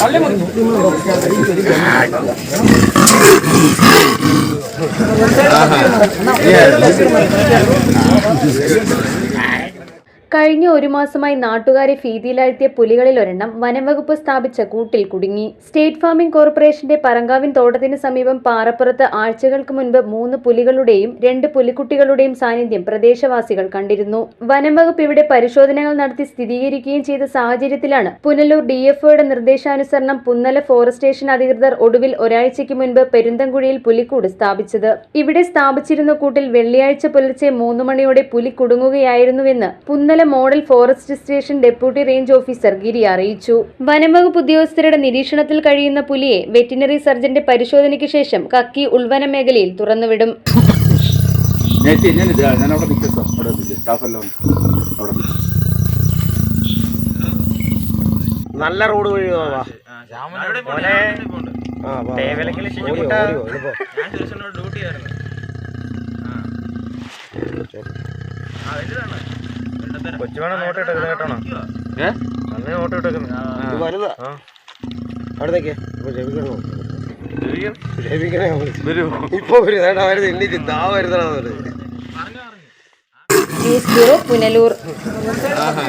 Yeah. കഴിഞ്ഞ ഒരു മാസമായി നാട്ടുകാരെ ഭീതിയിലാഴ്ത്തിയ പുലികളിൽ ഒരെണ്ണം വനംവകുപ്പ് സ്ഥാപിച്ച കൂട്ടിൽ കുടുങ്ങി. സ്റ്റേറ്റ് ഫാമിംഗ് കോർപ്പറേഷന്റെ പറങ്കാവിൻ തോട്ടത്തിന് സമീപം പാറപ്പുറത്ത് ആഴ്ചകൾക്ക് മുൻപ് മൂന്ന് പുലികളുടെയും രണ്ട് പുലിക്കുട്ടികളുടെയും സാന്നിധ്യം പ്രദേശവാസികൾ കണ്ടിരുന്നു. വനംവകുപ്പ് ഇവിടെ പരിശോധനകൾ നടത്തി സ്ഥിരീകരിക്കുകയും ചെയ്ത സാഹചര്യത്തിലാണ് പുനലൂർ ഡിഎഫ്ഒയുടെ നിർദ്ദേശാനുസരണം പുന്നല ഫോറസ്റ്റ് സ്റ്റേഷൻ അധികൃതർ ഒടുവിൽ ഒരാഴ്ചയ്ക്ക് മുൻപ് പെരുന്തൻകുഴിയിൽ പുലിക്കൂട് സ്ഥാപിച്ചത്. ഇവിടെ സ്ഥാപിച്ചിരുന്ന കൂട്ടിൽ വെള്ളിയാഴ്ച പുലർച്ചെ മൂന്ന് മണിയോടെ പുലി കുടുങ്ങുകയായിരുന്നുവെന്ന് Punnala model forest station deputy range officer Giri അറിയിച്ചു. വനംവകുപ്പ് ഉദ്യോഗസ്ഥരുടെ നിരീക്ഷണത്തിൽ കഴിയുന്ന പുലിയെ വെറ്റിനറി സർജന്റെ പരിശോധനയ്ക്ക് ശേഷം കക്കി ഉൾവന മേഖലയിൽ തുറന്നുവിടും. ഞാൻ റോഡ് വഴി ഇത് കൊച്ചു വേണം നോട്ട് ഇട്ടേക്കുന്നത് കേട്ടോ ഏ? അന്ന് നോട്ട് ഇട്ടേക്കുന്നത് ഇത് വലുതാ. അവിടത്തേക്ക്. ഇപ്പൊ രവിക്കണേ? വരൂ. ഇപ്പൊ വരും. വേണ്ട വരുന്നത് എണ്ണിച്ച് ദാ വരുന്നതാ ന്യൂസ് ബ്യൂറോ പുനലൂർ. ആഹാ.